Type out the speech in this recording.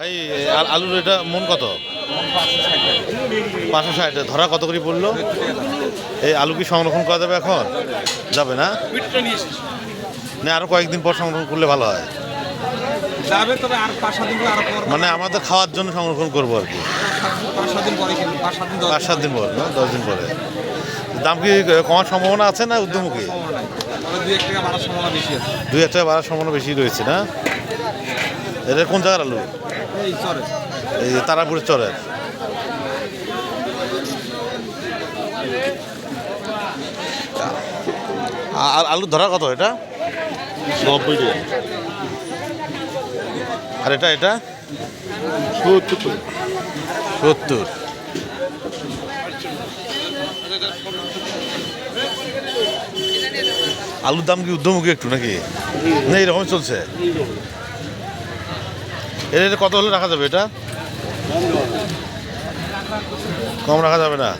আ- আলুর এটা মন কত? পাঁচশো ষাট ধরা কত করে পড়ল? এই আলু কি সংরক্ষণ করা যাবে এখন? যাবে না? না আরও কয়েকদিন পর সংরক্ষণ করলে ভালো হয়। মানে আমাদের খাওয়ার জন্য সংরক্ষণ করব আর কি। পাঁচ সাত দিন পরে না? দশ দিন পরে। দাম কি কমার সম্ভাবনা আছে না উদ্যমুখী? দুই এক টাকা বাড়ার সম্ভাবনা বেশি রয়েছে না? এটা কোন জায়গার আলু? এই তারাপুরের চরের আর আলু ধরা কত এটা? নব্বই টাকা। আর এটা এটা? সত্তর সত্তর। আলুর দাম কি ঊর্ধ্বমুখী একটু নাকি? না এরকম চলছে? এটা কত হলে রাখা যাবে এটা? কম রাখা যাবে না।